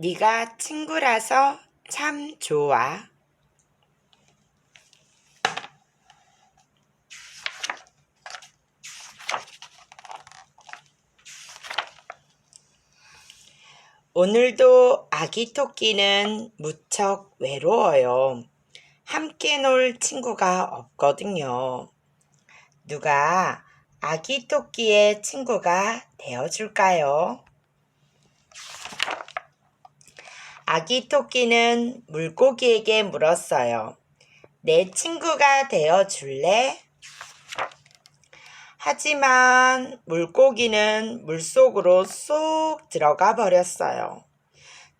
네가 친구라서 참 좋아. 오늘도 아기 토끼는 무척 외로워요. 함께 놀 친구가 없거든요. 누가 아기 토끼의 친구가 되어줄까요? 아기 토끼는 물고기에게 물었어요. 내 친구가 되어 줄래? 하지만 물고기는 물속으로 쏙 들어가 버렸어요.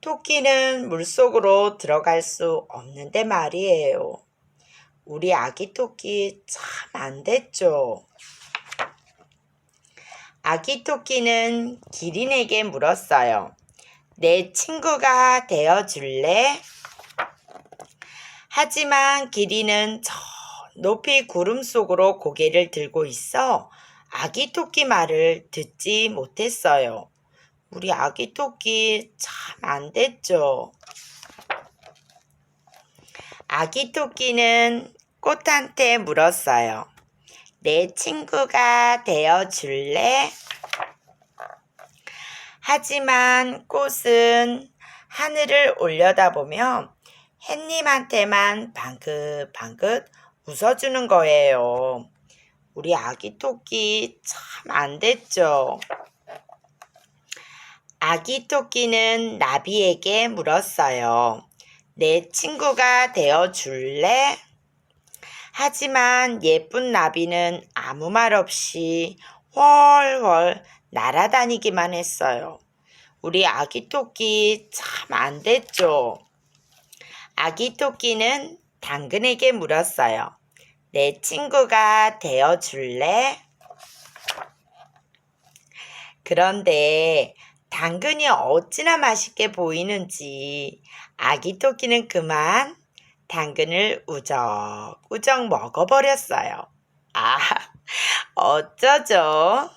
토끼는 물속으로 들어갈 수 없는데 말이에요. 우리 아기 토끼 참 안 됐죠. 아기 토끼는 기린에게 물었어요. 내 친구가 되어 줄래? 하지만 기린은 저 높이 구름 속으로 고개를 들고 있어 아기 토끼 말을 듣지 못했어요. 우리 아기 토끼 참 안 됐죠. 아기 토끼는 꽃한테 물었어요. 내 친구가 되어 줄래? 하지만 꽃은 하늘을 올려다보며 햇님한테만 방긋방긋 웃어주는 거예요. 우리 아기 토끼 참 안 됐죠. 아기 토끼는 나비에게 물었어요. 내 친구가 되어 줄래? 하지만 예쁜 나비는 아무 말 없이 훨훨 날아다니기만 했어요. 우리 아기 토끼 참 안 됐죠. 아기 토끼는 당근에게 물었어요. 내 친구가 되어 줄래? 그런데 당근이 어찌나 맛있게 보이는지 아기 토끼는 그만 당근을 우적우적 먹어버렸어요. 아, 어쩌죠?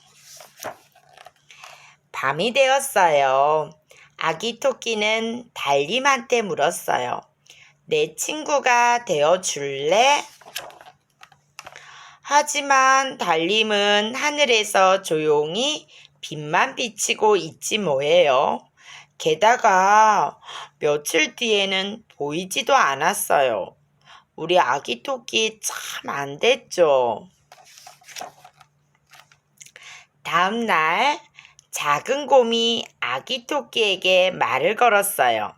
밤이 되었어요. 아기 토끼는 달님한테 물었어요. 내 친구가 되어 줄래? 하지만 달님은 하늘에서 조용히 빛만 비치고 있지 뭐예요. 게다가 며칠 뒤에는 보이지도 않았어요. 우리 아기 토끼 참 안 됐죠. 다음 날 작은 곰이 아기 토끼에게 말을 걸었어요.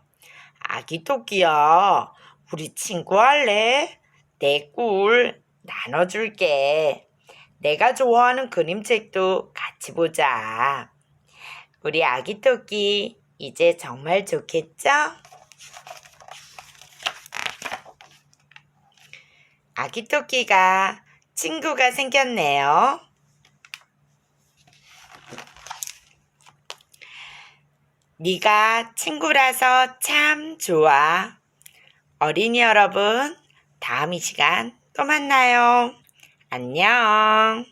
아기 토끼야, 우리 친구 할래? 내 꿀 나눠줄게. 내가 좋아하는 그림책도 같이 보자. 우리 아기 토끼 이제 정말 좋겠죠? 아기 토끼가 친구가 생겼네요. 네가 친구라서 참 좋아. 어린이 여러분, 다음 이 시간 또 만나요. 안녕.